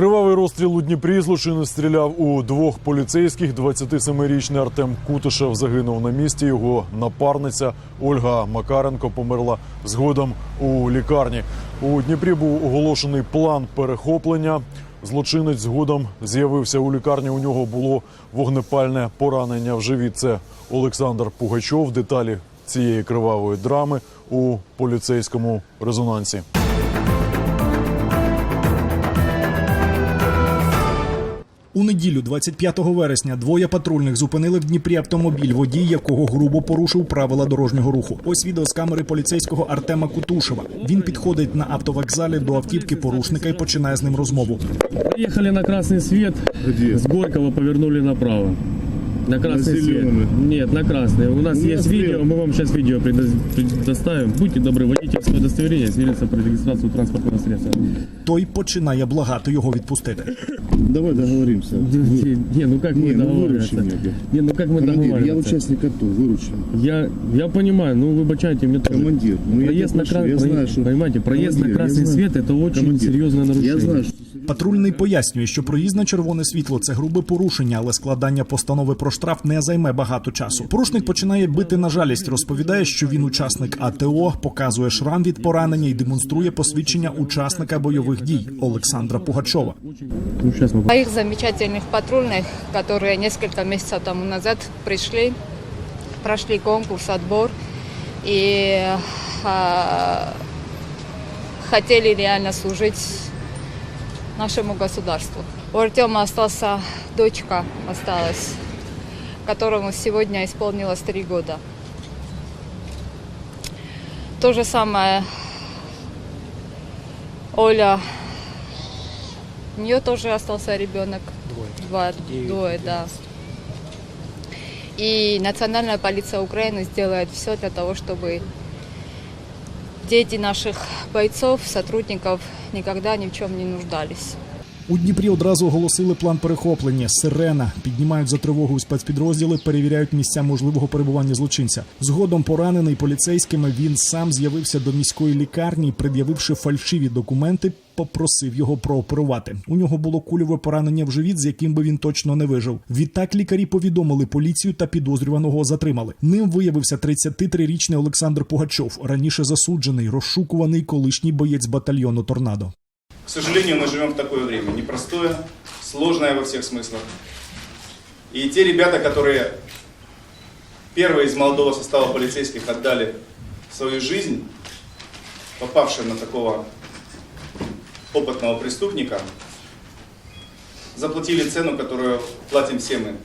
Кривавий розстріл у Дніпрі злочинець стріляв у двох поліцейських. 27-річний Артем Кутишев загинув на місці. Його напарниця Ольга Макаренко померла згодом у лікарні. У Дніпрі був оголошений план перехоплення. Злочинець згодом з'явився у лікарні. У нього було вогнепальне поранення в живіт. Це Олександр Пугачов. Деталі цієї кривавої драми у поліцейському резонансі. У неділю, 25 вересня, двоє патрульних зупинили в Дніпрі автомобіль, водій якого грубо порушив правила дорожнього руху. Ось відео з камери поліцейського Артема Кутушева. Він підходить на автовокзалі до автівки порушника і починає з ним розмову. Приїхали на красний світ з Горького повернули направо. На красный На свет. Нет, на красный. У нас меня есть свет. видео, мы вам сейчас видео предо- предоставим. Будьте добры, водительское удостоверение, свидетельство про регистрацию транспортного средства. Той починає благати його відпустити. Давай договоримся. Не, ну как мы Не, ну меня. Не, ну как мы Командир, я участник АТО, выручи. Я, я понимаю, ну выбачайте мне тоже. Командир, ну я проезд тебя на красный, я знаю, что... понимаете, проезд на Командир, я красный свет это очень Командир, серьезное нарушение. Я знаю, что... Патрульний пояснює, що проїзд на червоне світло це грубе порушення, але складання постанови про штраф не займе багато часу. Порушник починає бити на жалість, розповідає, що він учасник АТО, показує шрам від поранення і демонструє посвідчення учасника бойових дій Олександра Пугачова. Ну сейчас мы Моих замечательных патрульных, которые несколько месяцев тому назад пришли, прошли конкурс, отбор и а, хотели реально служить Нашему государству. У Артема остался дочка, осталась, которому сегодня исполнилось три года. То же самое Оля у нее тоже остался ребенок. Двое. Два, двое, да. И Национальная полиция Украины сделает все для того, чтобы дети наших бойцов, сотрудников никогда ни в чем не нуждались. У Дніпрі одразу оголосили план перехоплення. Сирена піднімають за тривогою спецпідрозділи, перевіряють місця можливого перебування злочинця. Згодом поранений поліцейськими він сам з'явився до міської лікарні, пред'явивши фальшиві документи, попросив його прооперувати. У нього було кульове поранення в живіт, з яким би він точно не вижив. Відтак лікарі повідомили поліцію та підозрюваного затримали. Ним виявився 33-річний Олександр Пугачов, раніше засуджений, розшукуваний колишній боєць батальйону Торнадо. К сожалению, мы живем в такое время непростое, сложное во всех смыслах. И те ребята, которые первые из молодого состава полицейских отдали свою жизнь, попавшие на такого опытного преступника, заплатили цену, которую платим все мы.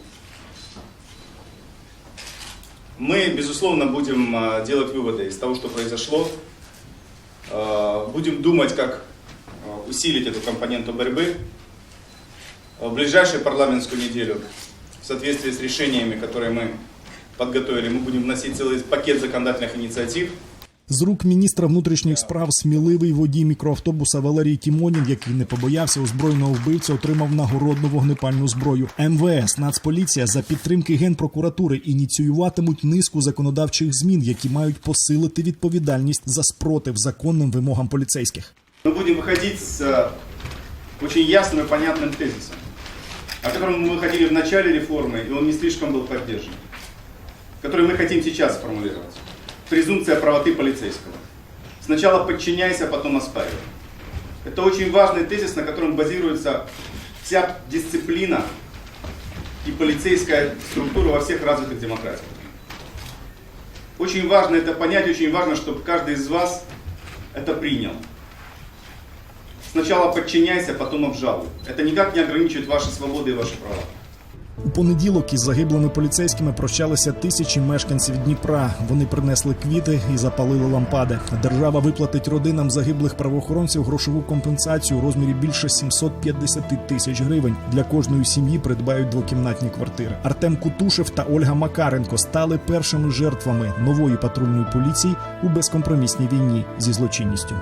Мы, безусловно, будем а, делать выводы из того, что произошло. А, Будем думать, как усилить эту компоненту борьбы. В ближайшую парламентскую неделю, в соответствии с решениями, которые мы подготовили, мы будем вносить целый пакет законодательных инициатив. З рук міністра внутрішніх справ сміливий водій мікроавтобуса Валерій Тімонін, який не побоявся озброєного вбивця, отримав нагородну вогнепальну зброю. МВС, Нацполіція за підтримки генпрокуратури ініціюватимуть низку законодавчих змін, які мають посилити відповідальність за спротив законним вимогам поліцейських. Мы будем выходить с э, очень ясным и понятным тезисом, о котором мы выходили в начале реформы, и он не слишком был поддержан, который мы хотим сейчас сформулировать. Презумпция правоты полицейского. Сначала подчиняйся, потом оспаривай. Это очень важный тезис, на котором базируется вся дисциплина и полицейская структура во всех развитых демократиях. Очень важно это понять, очень важно, чтобы каждый из вас это принял. Сначала подчиняйся, потом обжалуй. Это никак не ограничивает ваши свободы и ваши права. У понеділок із загиблими поліцейськими прощалися тисячі мешканців Дніпра. Вони принесли квіти і запалили лампади. Держава виплатить родинам загиблих правоохоронців грошову компенсацію у розмірі більше 750 тисяч гривень. Для кожної сім'ї придбають двокімнатні квартири. Артем Кутушев та Ольга Макаренко стали першими жертвами нової патрульної поліції у безкомпромісній війні зі злочинністю.